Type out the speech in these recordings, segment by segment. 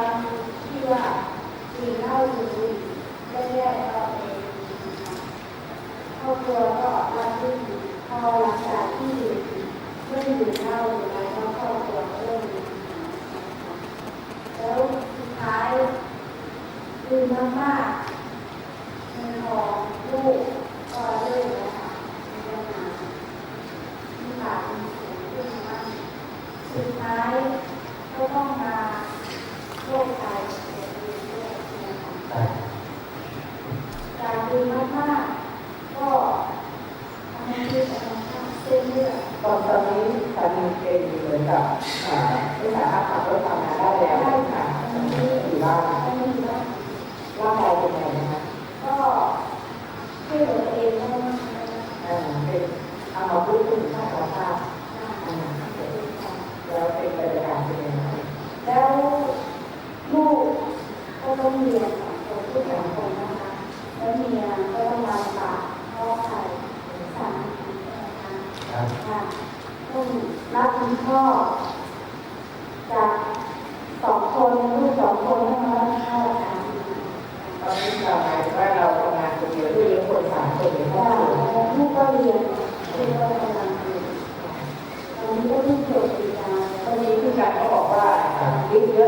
ความเชื่อสิ่งเได้แยกออกเป็ครอบครัวก็วันที่พอหลังจากที่เริ่มีเหล้าอยู่แล้วครอบครัวเริ่มแล้วสุดท้ายดื่มมากๆ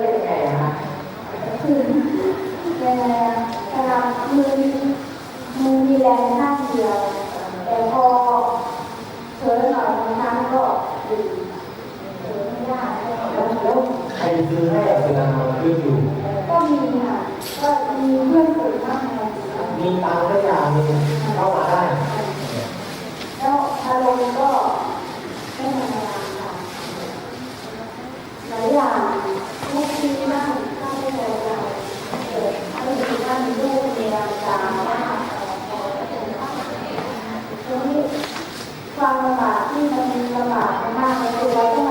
เป็นยังไงคะคือแกกำลังมือมือมีแรงข้างเดียว แต่พอเผลอหน่อยบางครั้งก็ดึงเผลอไม่ได้แล้วแล้วใครซื้อให้กับเวลาเรนเลื่อกอยู่ ก็มีค่ะก็มีเพื่อนฝูงมากเลยมีตังค์ได้ยาวเลยเข้ามาได้ ที่มันมีลำบากมากเลยคือเราต้อง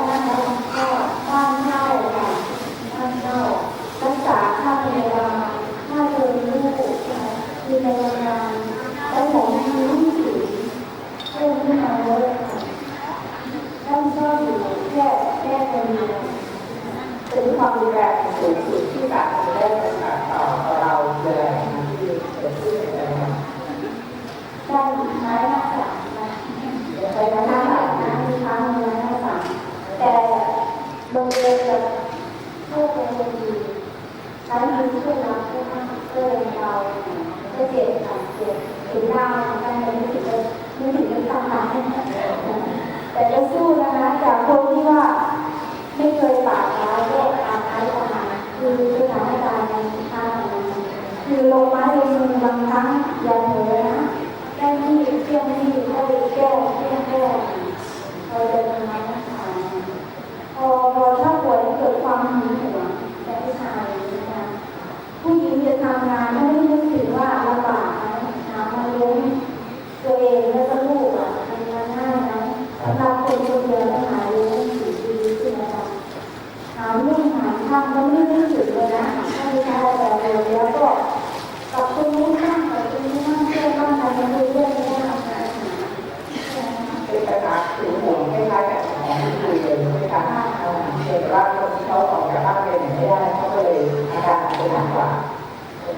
ที่เขาออกจากบ้านเรียนไม่ได้เขาก็เลยอาการอาจจะหนักกว่า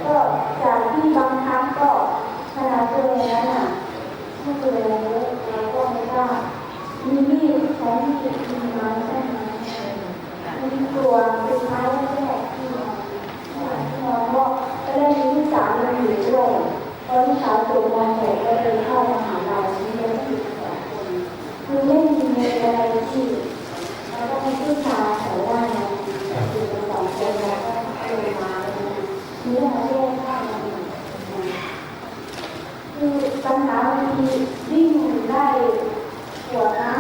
ก็จากที่บางครั้งก็ขนาดตัวเองนั้นอะไม่เคยรู้แล้วก็ไม่กล้ามีมีดของมีดมีไม้ใช่ไหมมีตัวคือไม้แรกที่น้องก็ก็ได้มีลูกสาวมาอยู่ด้วยพอลูกสาวจบม .6 ก็เลยเข้ามหาลัยมีเรียนที่สองคนคือไม่มีอะไรที่ แล้วก็ขึ้นมาแต่ว่าอยู่กันสองคนแล้วก็ลงมานี่เราเรียกว่าคือปัญหาบางทีวิ่งได้ปวดนะ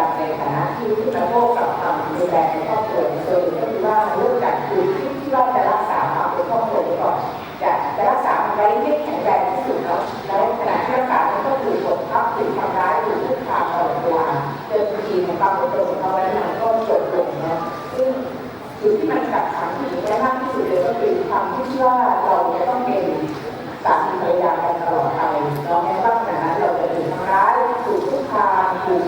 กันในฐานะที่ผู้มาพโภคกับความดูแลในครอบครัวตัวเองก็คือว่าเริ่มจากคือที่ว่าจะรักษาความเป็นครอบครัวก่อนจะจะรักษาไว้ให้แข็งแรงที่สุดเนาะแล้วขณะที่รักษามันก็ถูกกดทับถูกทำร้ายถูกคุกคามตลอดเวลาจนบางทีของความนดทนของเราแล้วมันก็จบลงเนาะซึ่งจุดที่มันขัดขังอยู่ได้มากที่สุดเลยก็คือความที่เชื่อว่าเราจะต้องเป็นสามีภรรยากันตลอดไปเนาะแม้ว่าขณะนั้นเราจะถูกทำร้ายถูกคุกคามถูก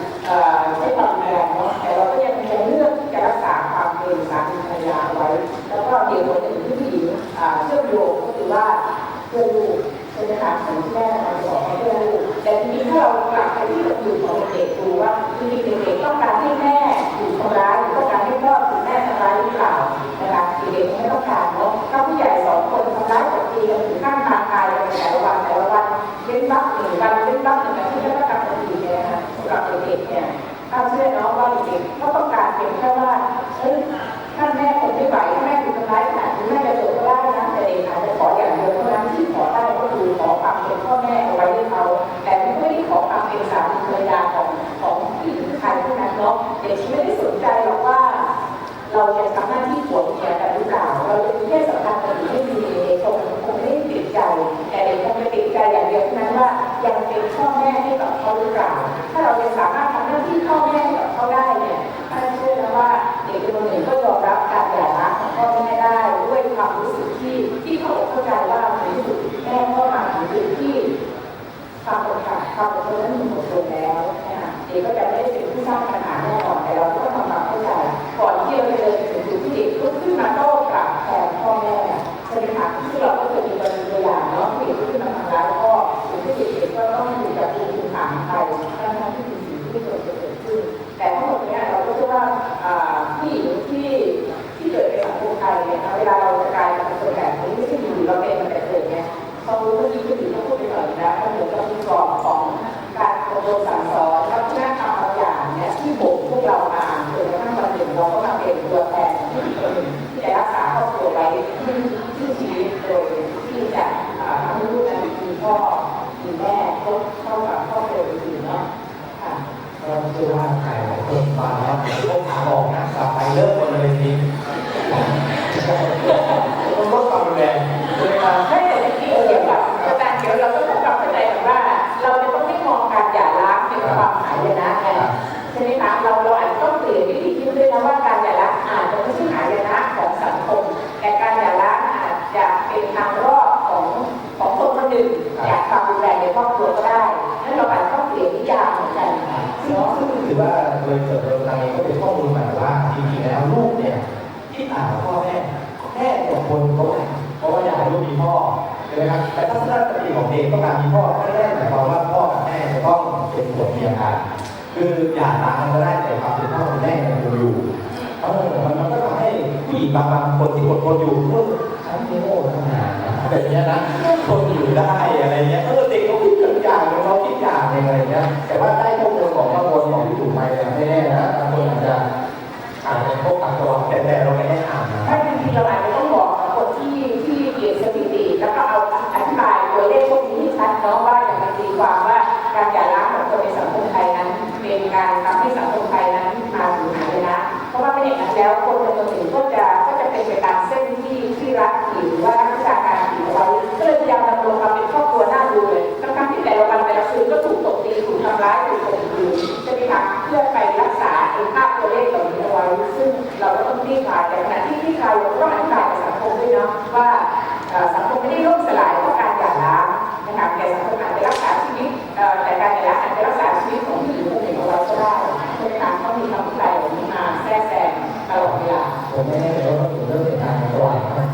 เด็กไม่ได้สนใจหรอกว่า เราจะทำหน้าที่ผัวเมียกันหรือเปล่าเราจะมีเพศสัมพันธ์กันหรือไม่มีเด็กคงคงไม่ได้ติดใจแต่เด็กคงจะติดใจอย่างเดียวนั้นว่ายังเป็นพ่อแม่ให้กับเขาหรือเปล่าถ้าเรายังสามารถทำหน้าที่พ่อแม่ให้กับเขาได้เนี่ยท่านเชื่อนะว่าเด็กคนหนึ่งก็ยอมรับการหย่าร้างของพ่อแม่ได้ด้วยความรู้สึกที่ที่เขาเข้าใจว่าในที่สุดแม่ก็มาถึงจุดที่ความอดทนความอดทนนั้นหมดลงแล้วเด็กก็จะไม่ได้เป็นผู้สร้าง ก่อนที่เราจะเดินถึงจุดที่เด็กลุกขึ้นมาโต้กลับแทนพ่อแม่ใช่ไหมคะที่เราก็เคยมีตัวอย่างเนาะเด็กลุกขึ้นมาทำร้ายพ่อถึงที่เด็กก็ต้องอยู่กับภูมิฐานไปทั้งที่เป็นสิ่งที่เกิดขึ้นแต่ทั้งหมดเนี้ยเราก็เชื่อว่าอ่าผู้หญิงที่ที่เกิดในสังคมไทยเนี่ยเวลาเราจะกลายเป็นคนแบบนี้ไม่ใช่อยู่เราเป็นมาแต่เกิดไงเขารู้ว่าดีก็ดีเขาพูดไปหน่อยนะมันเหมือนกับมีกรอบของการอบรมสั่งสอน ซึ่งถือว่าโดยเกิดโดยทางเองก็เป็นข้อมูลใหม่ว่าจริงๆแล้วลูกเนี่ยที่ต่างพ่อแม่แม่กับคนเขาแหละเพราะว่าอยากให้ลูกมีพ่อใช่ไหมครับแต่ทัศนคติของเด็กต้องการมีพ่อไม่ได้หมายความว่าพ่อกับแม่จะต้องเป็นผัวเมียกันคืออยากรักกันก็ได้แต่ความเป็นพ่อเป็นแม่ยังคงอยู่เออมันก็ทำให้ผู้หญิงบางบางคนที่อดทนอยู่เมื่อฉันไม่โง่ทำงานแบบเนี้ยนะทนอยู่ได้อะไรเงี้ยเออเด็กเขาคิดอย่างเราคิดอย่างอะไรเงี้ยแต่ว่าได้ เราก็ต้องรีบคลายแต่ขณะที่ที่คลายเราก็ต้องอธิบายกับสังคมด้วยเนาะว่าสังคมไม่ได้ล่มสลายเพราะการหย่าร้างนะคะแต่สังคมอาจจะรักษาชีวิตแต่การหย่าร้างอาจจะรักษาชีวิตของผู้หญิงคนหนึ่งเอาไว้ก็ได้ใช่ไหมคะต้องมีคำอธิบายแบบนี้มาแทรกแซงตลอดเวลาผมไม่แน่ใจว่าผมเริ่มเป็นทางระหว่างนะ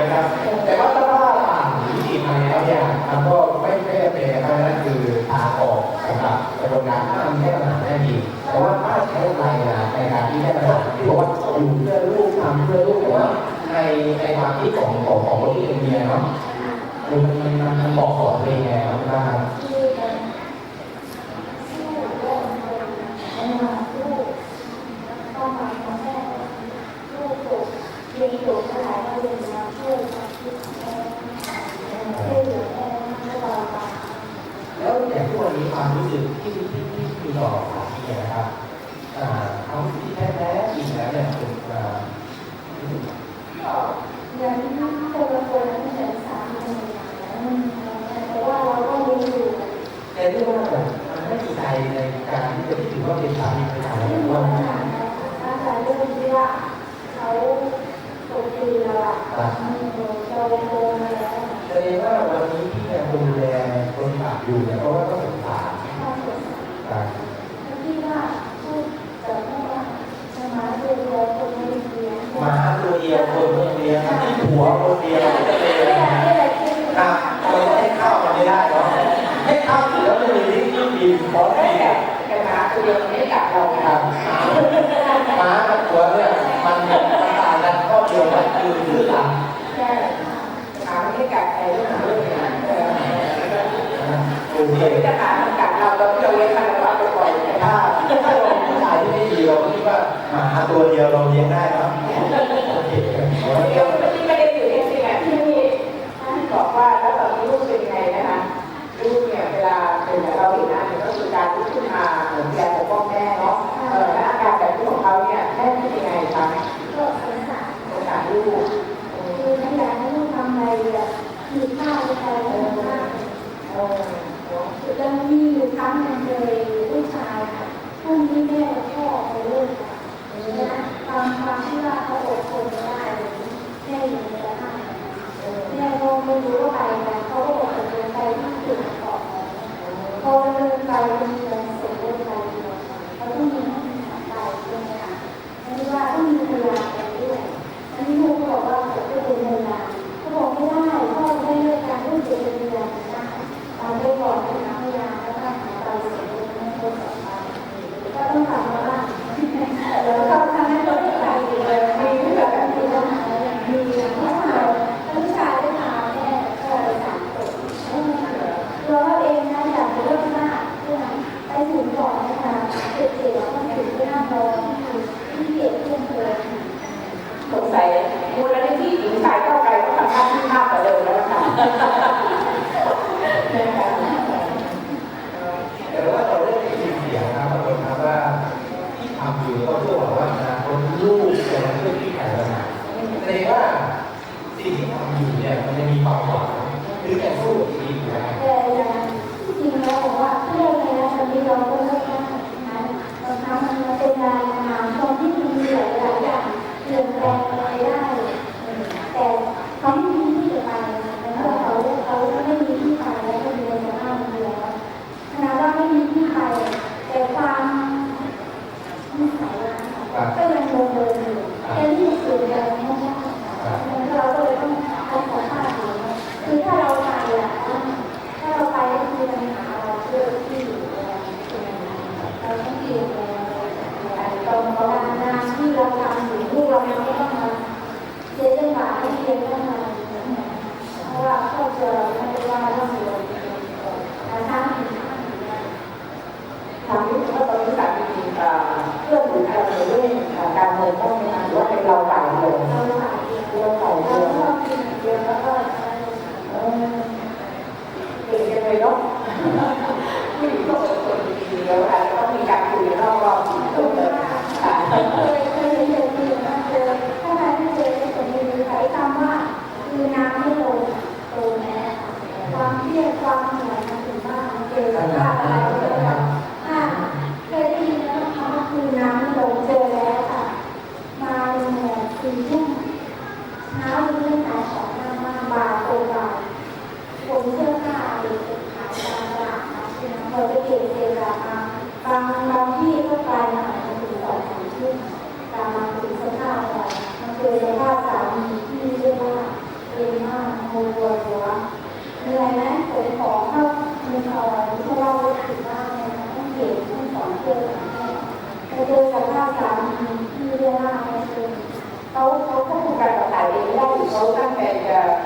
นะครับแต่ว่าถ้าว่าอ่านวิธีมาแล้วเนี่ยมันก็ไม่ไม่เป็นอะไรนั่นคือทางออกสำหรับกระบวนการที่มันแก้ปัญหาได้ดี แต่ว่าถ้าใช้รายงานในการที่แก้ปัญหาที่บอว่าอยู่เพื่อลูกทำเพื่อลูกแต่ว่าในในความคิดของของของคนที่เป็นเมียเนาะมันมันมันมันบอกสอนเองไงครับว่าที่กันสู้เรื่องคนในมาลูกต้องมาของแม่ลูกถูกเรียนถูกเท่าไหร่ก็เรียนมาช่วยมาคิดแม่ช่วยเหลือแม่ให้เราไปแล้วอย่างทุกวันนี้ความรู้สึกที่ที่ที่มีต่อสามีนะครับอ่าความรู้สึกที่แท้แท้จริงแล้วเนี่ยเป็นอ่า อย่างที่คนละคนนั้นแต่สามีแต่ว่าเราก็รู้อยู่ แต่ เรื่องว่าแบบมันไม่ใจในการที่จะถือว่าเป็นสามีภรรยาไม่แล้วมีว่าถ้าแต่เรื่องที่ว่าเขาตกตีเราอะเราโกงมาแล้วแสดงว่าวันนี้ที่ยังคงดูแลคนบาปอยู่เนี่ยเพราะว่าต้องสงสารถ้าเกิดกันที่ว่าพูดกับม่จะมาเรียนรู้คนไม่เรียนหมาตัวเดียวคนคนเดียวที่หัวคนเดียวเป็นไม่อยากให้อะไรคิดครับเราให้ข้าวมันไม่ได้เนาะให้ข้าวเสร็จแล้ว ดีพอแม่ดีแต่หมาตัวเดียวไม่กัดเราครับหมากับหัวเนี่ยมันมันต่างกันข้อเดียวมันคือคือหลังแค่หมาไม่กัดใครเรื่องของเรื่องนี่ยเออโอเคเดี๋ยวจะหามันกัดเราเราเราเลี้ยงมันเราไปปล่อยแต่ถ้าถ้าถ้าเราผู้ชายที่ไม่ดีเราคิดว่าหมาตัวเดียวเราเลี้ยงได้ครับโอเค ลาเป็นแบบเราเห็นอันนี้ก็คือการลุกขึ้นมาเหมือนแกปกป้องแม่เนาะเออแล้วอาการแบบนี้ของเขาเนี่ยแม่เป็นยังไงคะก็สงสารสงสารลูกคือไม่อยากให้ลูกทำอะไรแบบมีข้าวไปอะไรมากเออแล้วมีอยู่ครั้งหนึ่งเลยลูกชายค่ะพุ่งที่แม่พ่อเขาเลิกค่ะนะตามความเชื่อเขาอดทนไม่ได้แม่อยู่ในสภาพแม่ก็ไม่รู้ว่าไปไหน Paulo. ความเครียดความเหนื่อยมันถึงบ้ากเจอสภาพอะไร Đồng hồ.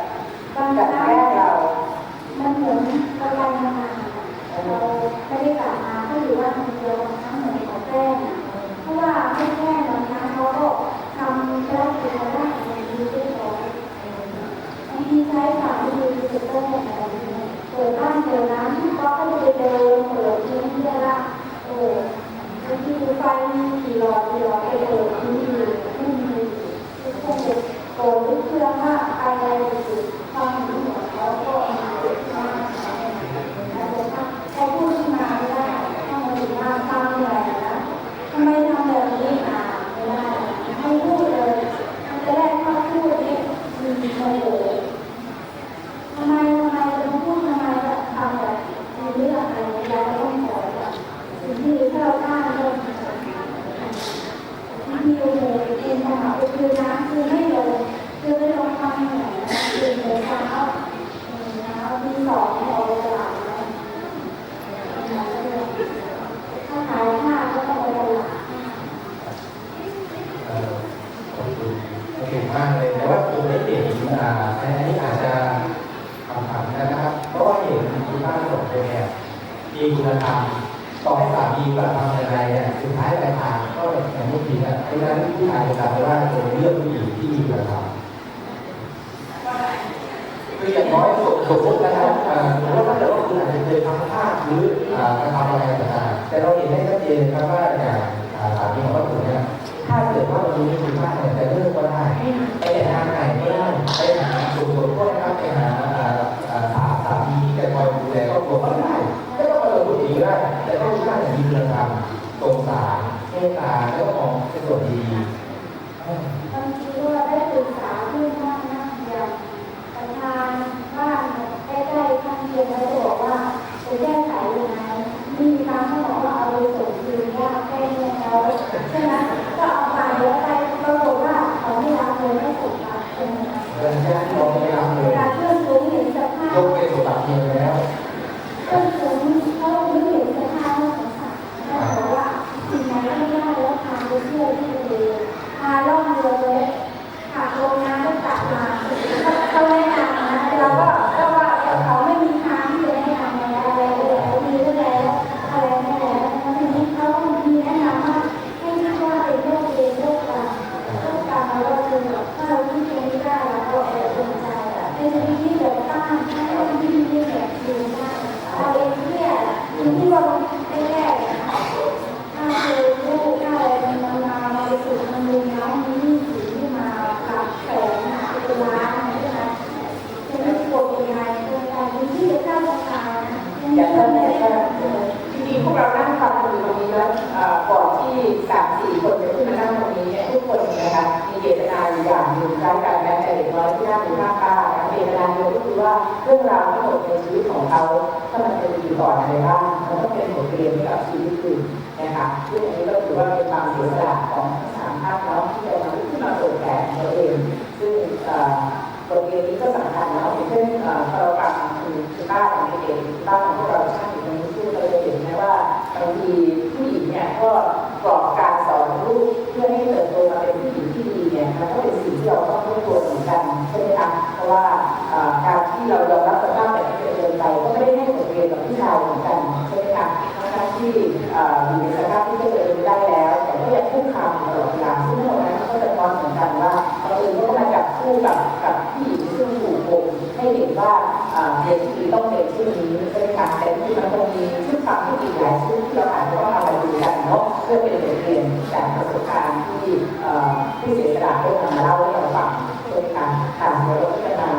คืออย่างน้อยสมสมมตินะครับแมมติว่าถ้าเกิดว่าคุณอาจจะเคยทำพลาดหรือกรทำอะไรต่างๆแต่เราเห็นได้ชัดเจนครับว่าอย่างสามีของเราเนี่ยถ้าเกิดว่าเรารู้คุณพลาดเนี่ยจะเลิกก็ได้ไปทาไหนก็ได้ไปหาสมมติก็ได้ครับไปหาสาสามีที่จะคอยดูแลครอบครัวก็ได้ไม่ต้องมาลงทุนเองก็ได้แต่ต้องสร้างอย่างมีคุณธรรมสงสารเมตตาแล้วก็มองเป็นตัวนดี การเชื่อมโยงเห็นสภาพยกเป็นสมบัติเพียงแล้ อยที่นั่งอยู่ข้างป้านะเจตนาเดียวก็คือว่าเรื่องราวทั้งหมดในชีวิตของเขาถ้ามันจะดีก่อนอะไรบ้างมันต้องเป็นบทเรียนกับชีวิตคุณนะคะซึ่งอันนี้ก็ถือว่าเป็นความเสียสละของทั้งสามท่านเนาะที่จะมาลุกขึ้นมาเปิดแผนตัวเอง ซึ่งบทเรียนนี้ก็สำคัญเนาะอย่างเช่นเราฟังคือคือบ้านของเด็กๆบ้านของพวกเราช่าติอยู่ตรงนี้ซึ่งเราจะเห็นนะว่าบางทีผู้หญิงเนี่ยก็กรอบการสอนลูกเพื่อให้เติบโตมาเป็นผู้หญิงที่ดีเนี่ยมันก็เป็นสิ่งที่เราต้องรู้ตัวเหมือนกันใช่ไหมคะเพราะว่าการที่เรายอมรับสภาพแบบที่เป็นไปก็ไม่ได้ให้บทเรียนกับผู้ชายเหมือนกันใช่ไหมคะทั้งที่อยู่ในสภาพที่จะเดินได้แล้ว แต่ก็ยังคุกคามตลอดเวลาซึ่งตรงนั้นก็จะพร้อมเหมือนกันว่าเราเองก็มาจับคู่กับกับผู้หญิงซึ่งถูกบ่มให้เห็นว่าเด็กที่ต้องเป็นเช่นนี้ใช่ไหมคะแต่ที่มันคงมีชุดความที่ดีกหลายชุดที่เราอาจจะต้องเอามาดูกันเนาะเพื่อเป็นบทเรียนจากประสบการณ์ที่เอ่อผู้เสียสละได้นำมาเล่าให้เราฟัง ใช่ไหมคะค่ะเดี๋ยวเราก็จะมา